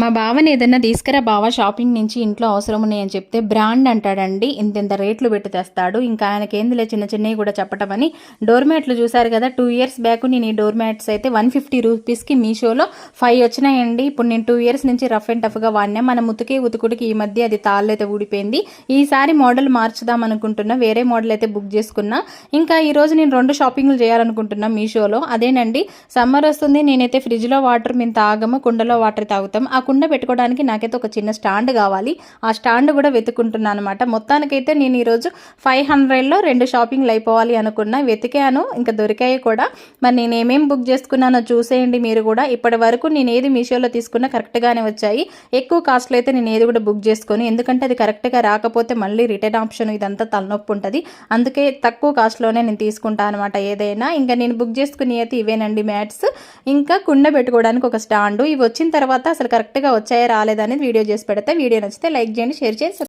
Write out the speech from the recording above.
మా బావని ఏదైనా తీసుకురా బావ షాపింగ్ నుంచి ఇంట్లో అవసరం ఉన్నాయని చెప్తే బ్రాండ్ అంటాడండి. ఇంత ఇంత రేట్లు పెట్టి తెస్తాడు. ఇంకా ఆయనకి ఆయనకేందులే చిన్న చిన్నవి కూడా చెప్పటమని డోర్ మ్యాట్లు చూసారు కదా టూ ఇయర్స్ బ్యాక్ నేను ఈ డోర్ మ్యాట్స్ అయితే వన్ ఫిఫ్టీ రూపీస్కి మీషోలో ఫైవ్ వచ్చినాయండి. ఇప్పుడు నేను టూ ఇయర్స్ నుంచి రఫ్ అండ్ టఫ్గా వాడినా. మన ముతుకే ఉతుకుడికి ఈ మధ్య అది తాళ్ళైతే ఊడిపోయింది. ఈసారి మోడల్ మార్చుదాం అనుకుంటున్నా. వేరే మోడల్ అయితే బుక్ చేసుకున్నా. ఇంకా ఈరోజు నేను రెండు షాపింగ్లు చేయాలనుకుంటున్నా మీషోలో. అదేనండి సమ్మర్ వస్తుంది. నేనైతే ఫ్రిడ్జ్లో వాటర్ మేము తాగము కుండలో వాటర్ తాగుతాం. ఆ కుండ పెట్టుకోవడానికి నాకైతే ఒక చిన్న స్టాండ్ కావాలి. ఆ స్టాండ్ కూడా వెతుకుంటున్నాను అనమాట మొత్తానికైతే నేను ఈరోజు ఫైవ్ హండ్రెడ్లో రెండు షాపింగ్లు అయిపోవాలి అనుకున్నా. వెతికాను ఇంకా దొరికాయి కూడా. మరి నేను ఏమేం బుక్ చేసుకున్నానో చూసేయండి మీరు కూడా. ఇప్పటి వరకు నేను ఏది మీషోలో తీసుకున్నా కరెక్ట్గానే వచ్చాయి. ఎక్కువ కాస్ట్లో అయితే నేను ఏది కూడా బుక్ చేసుకోను. ఎందుకంటే అది కరెక్ట్గా రాకపోతే మళ్ళీ రిటర్న్ ఆప్షన్ ఇదంతా తలనొప్పి ఉంటుంది. అందుకే తక్కువ కాస్ట్లోనే నేను తీసుకుంటాను అనమాట ఏదైనా. ఇంకా నేను బుక్ చేసుకుని అయితే ఇవేనండి మ్యాట్స్. ఇంకా కుండ పెట్టుకోవడానికి ఒక స్టాండు. ఇవి వచ్చిన తర్వాత అసలు కరెక్ట్ కరెక్ట్గా వచ్చాయా రాలేదా అనేది వీడియో చేసి పెడతా వీడియో నచ్చితే లైక్ చేయండి షేర్ చేయండి